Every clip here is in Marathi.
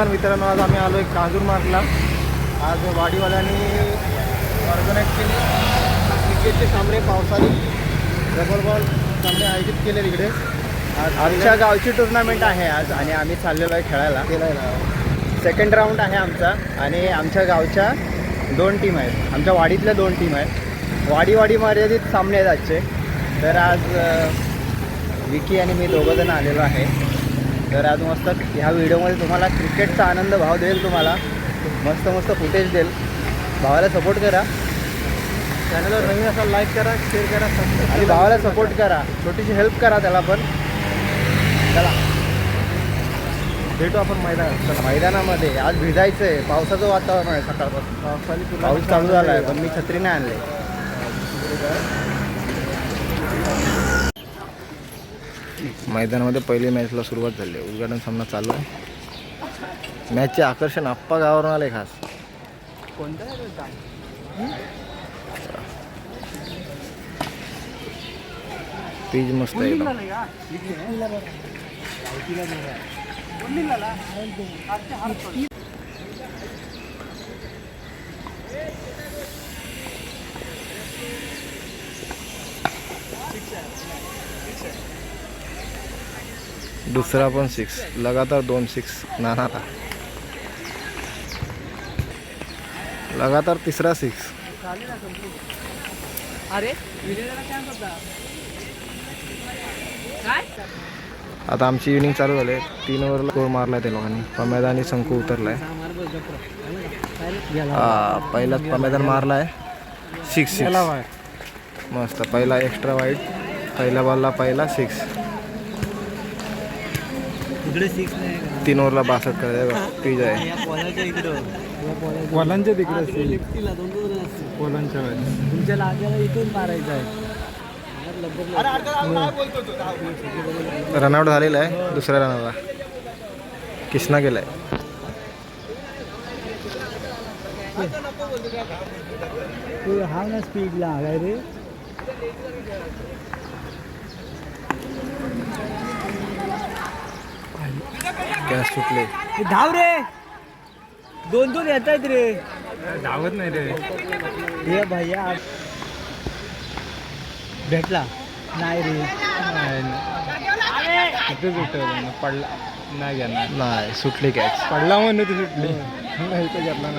नमस्कार मित्रांनो आज आम्ही आलो एक काजूर मार्टला. आज वाडीवाल्यांनी ऑर्गनाईज केली. क्रिकेटचे सामने पावसाळी डबल बॉल सामने आयोजित केले तिकडे. आज आमच्या गावची टुर्नामेंट आहे आज आणि आम्ही चाललेलो आहे खेळायला. केलाय सेकंड राऊंड आहे आमचा आणि आमच्या गावच्या दोन टीम आहेत. आमच्या वाडीतल्या दोन टीम आहेत. वाडी वाडी मर्यादित सामने आहेत आजचे. तर आज विकी आणि मी दोघंजण आलेलो आहे. तर आज मस्त ह्या व्हिडिओमध्ये तुम्हाला क्रिकेटचा आनंद भाव देईल तुम्हाला. मस्त मस्त फुटेज देईल. भावाला सपोर्ट करा. चॅनलवर नवीन असाल लाईक करा शेअर करा आणि भावाला सपोर्ट करा. छोटीशी हेल्प करा त्याला पण. चला. भेटू आपण मैदानात. चला मैदानामध्ये. आज भिजायचं आहे पावसाचं वातावरण आहे सकाळपासून. पाऊस चालू झाला आहे पण मी छत्री नाही आणले. मैदानामध्ये पहिली मॅचला सुरुवात झाली. आहे उद्घाटन सामना चालू आहे. मॅचचे आकर्षण आप्पा गावावरून आले खास. पीच मस्त आहे दुसरा पण सिक्स लगातार दोन सिक्स नानाला लगातार तिसरा सिक्स अरे आता आमची इनिंग चालू झाली. आहे तीन ओव्हरला स्कोर मारलाय त्या लोकांनी. पमेदा आणि संकू उतरलाय. हा पहिलाच पमेदान मारलाय. सिक्स सिक्स मस्त. पहिला एक्स्ट्रा वाईट पहिल्या बॉलला पहिला सिक्स तीन ओव्हरला बासष्ट करायचं पीज आहे. वलांच्या तिकडे असेल लेफ्टीला दोन दोन असते पोलांच्या वेळेस. तुमच्या लागल्याला इथून मारायचं आहे. रनआउट झालेला आहे दुसऱ्या रनाला किसना गेलाय. तू हा ना स्पीडला काय रे. कॅच सुटले. धाव रे. दोन दोन येत आहेत रे. धावत नाही रे. हे भैया. भेटला? नाही रे. तिथेच उठवलं पडला. नाही घेणार. नाही सुटली कॅच. पडला म्हणून ती सुटली. नाही तर घेतला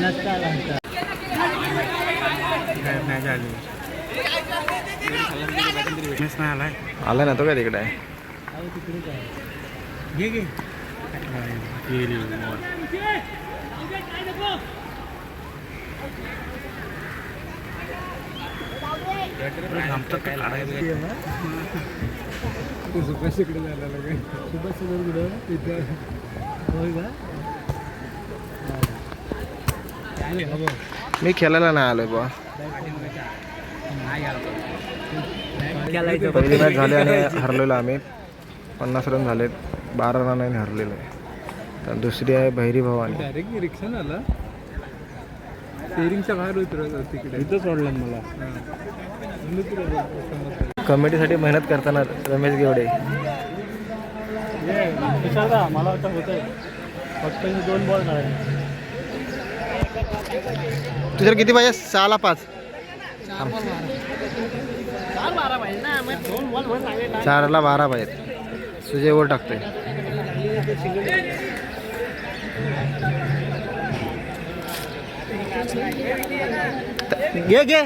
नसता नाही आलाय आला ना तो काय तिकडे? सुभाष इकडे झाला काय सुभाष सदर कुठं तिथं होय का मी खेळायला नाही आलोय बा पहिली मॅच झाली आणि हरलेलो आम्ही. पन्नास रन झालेत. बारा रनाने हरलेलो आहे. तर दुसरी आहे भैरी भवानी. डायरेक्ट रिक्षा झाला स्टेरिंगच्या बाहेर उतरत तिकडे. इथं सोडलं मला. कमिटीसाठी मेहनत करताना रमेश गेवडे. मला वाटतं होतंय. फक्त मी दोन बॉल तुझ्यावर किती पाहिजे? सहाला पाच. चारला बारा पाहिजेत सुजय वर टाकतोय. घे घे.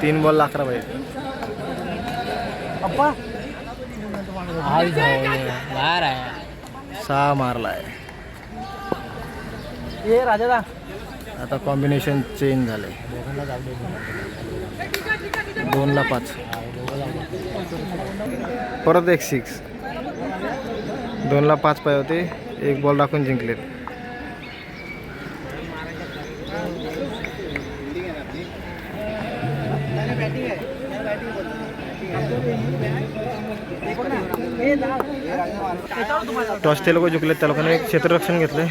तीन बॉल अकरा पाहिजे अप्पा. आज बाहेर आहे. सहा मारलाय. ये राजादा. आता कॉम्बिनेशन चेंज झाले दोनला पाच. परत एक सिक्स दोनला पाच पाय होते. एक बॉल टाकून जिंकलेत. टॉस ते लोक जिंकलेत. त्या लोकांनी क्षेत्ररक्षण घेतलंय.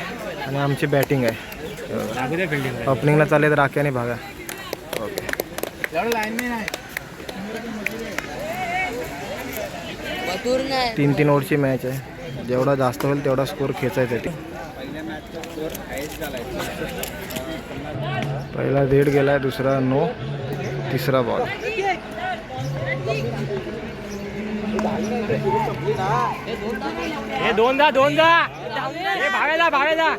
आणि आमची बॅटिंग आहे. ओपनिंगला चालेल राख्या आणि भागा. ओके. तीन तीन ओव्हरची मॅच आहे. जेवढा जास्त होईल तेवढा स्कोर खेचायचा ती पहिला रेड गेला दुसरा नो तिसरा बॉल हे दोनदा दोनदा हे भावेदा भावेदा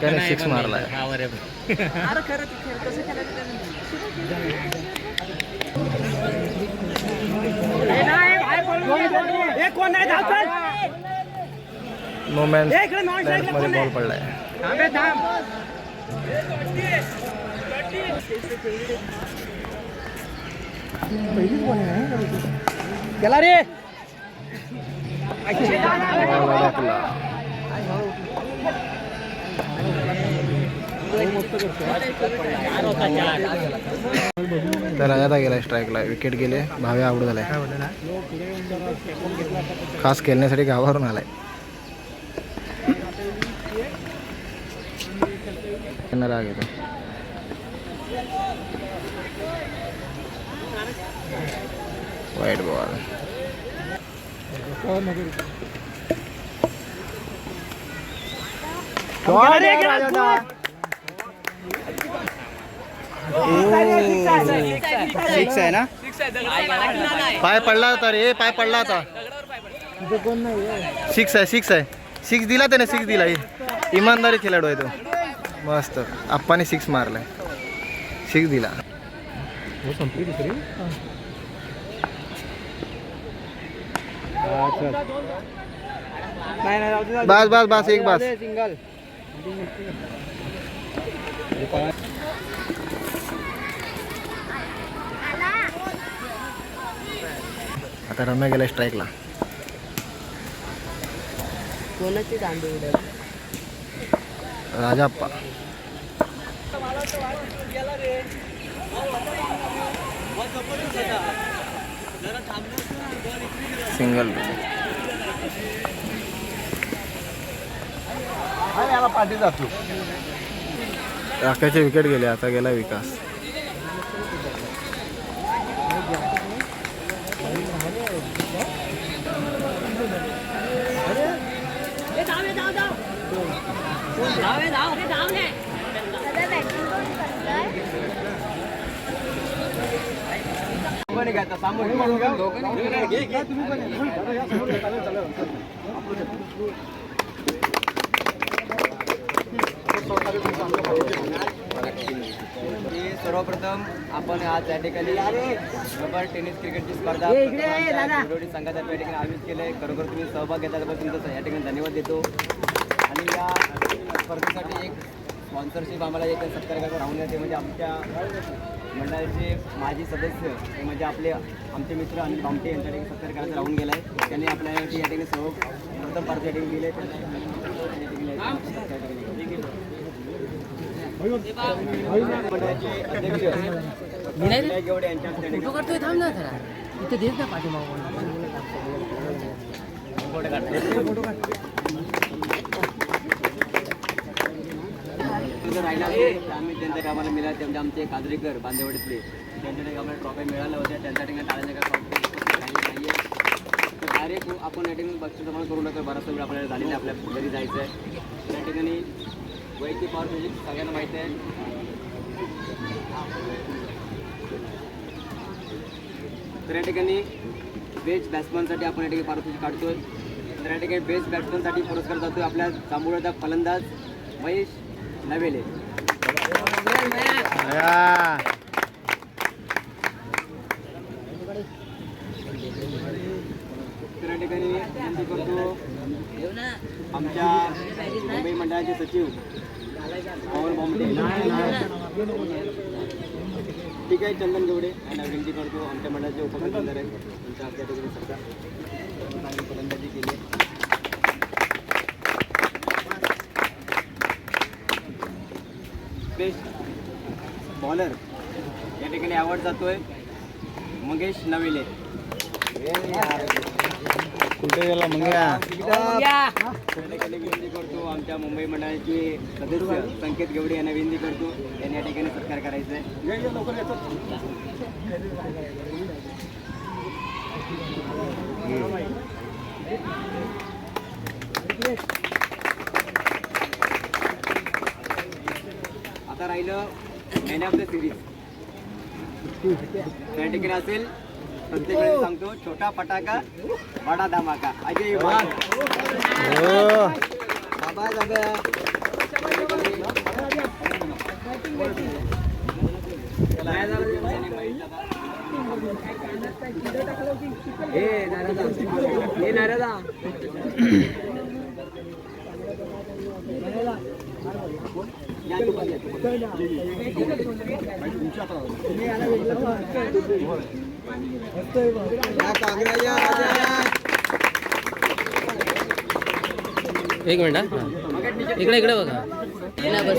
त्याने सिक्स मारलाय नो मॅनमध्ये बॉल पडलाय. गेला रे तर आता गेलाय स्ट्राईकला विकेट गेले. भावे आवड झालाय खास खेळण्यासाठी गावावरून आलाय. त्यांना राग येतो वाईट बॉल सिक्स आहे ना? पाय पडला होता रे पाय पडला होता. सिक्स आहे सिक्स आहे. सिक्स दिला त्याने सिक्स दिला. इमानदारी खेळाडू आहे तो. मस्त. आप्पाने सिक्स मारलाय. सिक्स दिला. संपली दुसरी बस बस बस एक बस. सिंगल. आता रम्या गेला स्ट्राईकला कोणाची तांदूळ राजाप्पा सिंगल. याला पाठी जातो राख्याचे विकेट गेले आता गेला विकास. सर्वप्रथम आपण आज या ठिकाणी रबर टेनिस क्रिकेटची स्पर्धा विरोधी संघाच्या या ठिकाणी आयोजित केलं आहे खरोखर तुम्ही सहभाग घेतल्याबद्दल तुमचा या ठिकाणी धन्यवाद देतो. आणि या स्पर्धेसाठी एक स्पॉन्सरशिप आम्हाला एक सत्कार राहून येते म्हणजे आमच्या मंडळाचे माजी सदस्य ते म्हणजे आपले आमचे मित्र अनिल भामटे यांच्या ठिकाणी सत्कार करायचा राहून गेला आहे त्यांनी आपल्यासाठी या ठिकाणी सर्व प्रथम पार्टी या ठिकाणी दिले मंडळाचे अध्यक्ष गेवडे यांच्या इथे देत ना पाठीमागून जर राहिला असेल तर आम्ही त्यांच्या कामाला मिळाले. त्यांचे आमचे काजरेकर बांदेवाडीतले त्यांच्या आम्हाला ट्रॉफी मिळाल्या होत्या त्यांच्या ठिकाणी टाळ्याच्या नाही तर डायरेक्ट आपण या ठिकाणी बक्षीस जमा करू नका. बराचसा वेळ आपल्याला झालेला आपल्या घरी जायचं आहे त्या ठिकाणी वैयक्तिक पॉवर म्युझिक म्हणजे सगळ्यांना माहिती आहे. तर या ठिकाणी बेस्ट बॅट्समनसाठी आपण या ठिकाणी पारितोषिक काढतोय. तर या ठिकाणी बेस्ट बॅट्समनसाठी पुरस्कार जातोय आपल्या जांभूळचा फलंदाज महेश नवेले तर या ठिकाणी विनंती करतो आमच्या मुंबई मंडळाचे सचिव पवन बॉम्बे ठीक आहे चंदन गवडे यांना विनंती करतो. आमच्या मंडळाचे उपकंदार आहेत. त्यांच्या आपल्या फलंदाजी केली बेस्ट बॉलर. या ठिकाणी अवॉर्ड जातोय. मंगेश नविले. कुठे गेला मंग्या? विनंती करतो आमच्या मुंबई मंडळाचे सदस्य संकेत गवडे यांना विनंती करतो. यांनी या ठिकाणी सत्कार करायचा आहे. राहिलं मॅन ऑफ़ द सिरीज त्या ठिकाणी असेल प्रत्येक वेळेस सांगतो छोटा फटाका बडा धमाका अजय वाघ. बाबा हे नारादा हे नारादा एक मिनिट इकडे इकडे बघा. बस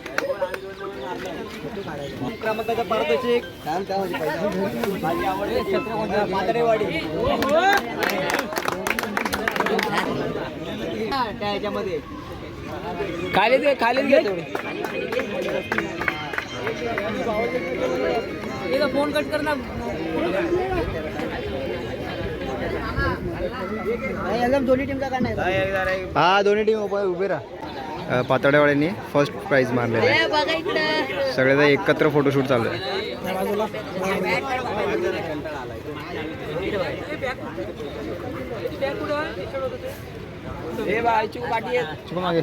क्रमांकाचा पारितोषिक माझी आवडते छत्रपती म्हातारेवाडी त्या ह्याच्यामध्ये. खाली दे खाली घे फोन कट कर ना. हा दोन्ही टीम उभे उभे राहा. अ, पातळेवाड्यांनी फर्स्ट प्राइज मारलेला आहे. सगळ्याचा एकत्र फोटोशूट चालू आहे. हे बायची पाठी चुका मागे.